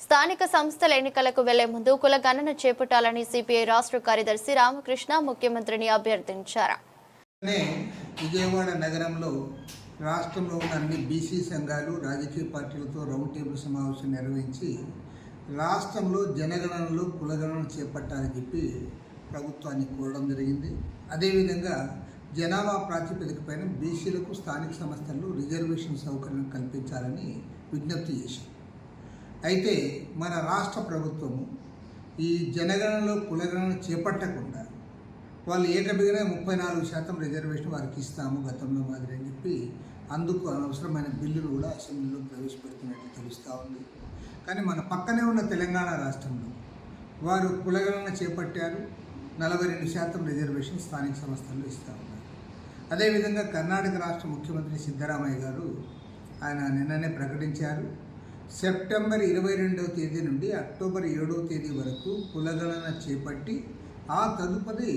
స్థానిక సంస్థల ఎన్నికలకు వెళ్ళే ముందు కుల గణన చేపట్టాలని సిపిఐ రాష్ట్ర కార్యదర్శి రామకృష్ణ ముఖ్యమంత్రిని అభ్యర్థించారు. విజయవాడ నగరంలో రాష్ట్రంలో ఉన్న అన్ని బీసీ సంఘాలు రాజకీయ పార్టీలతో రౌండ్ టేబుల్ సమావేశం నిర్వహించి రాష్ట్రంలో జనగణనలో కులగణన చేపట్టాలని చెప్పి ప్రభుత్వాన్ని కోరడం జరిగింది. అదేవిధంగా జనాభా ప్రాతిపదికపైన బీసీలకు స్థానిక సంస్థల్లో రిజర్వేషన్ సౌకర్యం కల్పించాలని విజ్ఞప్తి చేశారు. అయితే మన రాష్ట్ర ప్రభుత్వము ఈ జనగణనలో కులగణన చేపట్టకుండా వాళ్ళు ఏకబిగిన ముప్పై నాలుగు శాతం రిజర్వేషన్ వారికి ఇస్తాము గతంలో మాదిరి అని చెప్పి అందుకు అనవసరమైన బిల్లులు కూడా అసెంబ్లీలో ప్రవేశపెడుతున్నట్టు తెలుస్తూ ఉంది. కానీ మన పక్కనే ఉన్న తెలంగాణ రాష్ట్రంలో వారు కులగణన చేపట్టారు నలభై రెండు శాతం రిజర్వేషన్ స్థానిక సంస్థల్లో ఇస్తూ ఉన్నారు. అదేవిధంగా కర్ణాటక రాష్ట్ర ముఖ్యమంత్రి సిద్ధరామయ్య గారు ఆయన నిన్ననే ప్రకటించారు. సెప్టెంబర్ ఇరవై రెండవ తేదీ నుండి అక్టోబర్ ఏడవ తేదీ వరకు కులగణన చేపట్టి ఆ తదుపరి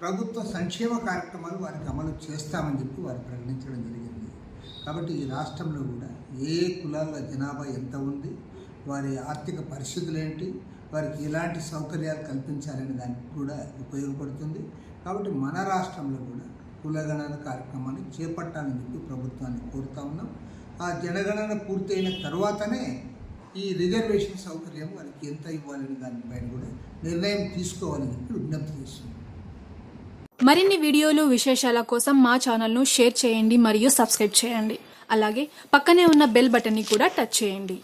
ప్రభుత్వ సంక్షేమ కార్యక్రమాలు వారికి అమలు చేస్తామని చెప్పి వారు ప్రకటించడం జరిగింది. కాబట్టి ఈ రాష్ట్రంలో కూడా ఏ కులాల జనాభా ఎంత ఉంది వారి ఆర్థిక పరిస్థితులు ఏంటి వారికి ఎలాంటి సౌకర్యాలు కల్పించాలనే దానికి కూడా ఉపయోగపడుతుంది. కాబట్టి మన రాష్ట్రంలో కూడా కులగణన కార్యక్రమాన్ని చేపట్టాలని చెప్పి ప్రభుత్వాన్ని కోరుతా ఉన్నాం. ఆ జనగణన పూర్తయిన తర్వాతనే ఈ రిజర్వేషన్ సౌకర్యం వారికి ఎంత ఇవ్వాలని దానిపైన కూడా నిర్ణయం తీసుకోవాలని చెప్పి విజ్ఞప్తి చేస్తున్నాం మరిన్ని వీడియోలు విశేషాల కోసం మా ఛానల్ను షేర్ చేయండి మరియు సబ్స్క్రైబ్ చేయండి. అలాగే పక్కనే ఉన్న బెల్ బటన్ని కూడా టచ్ చేయండి.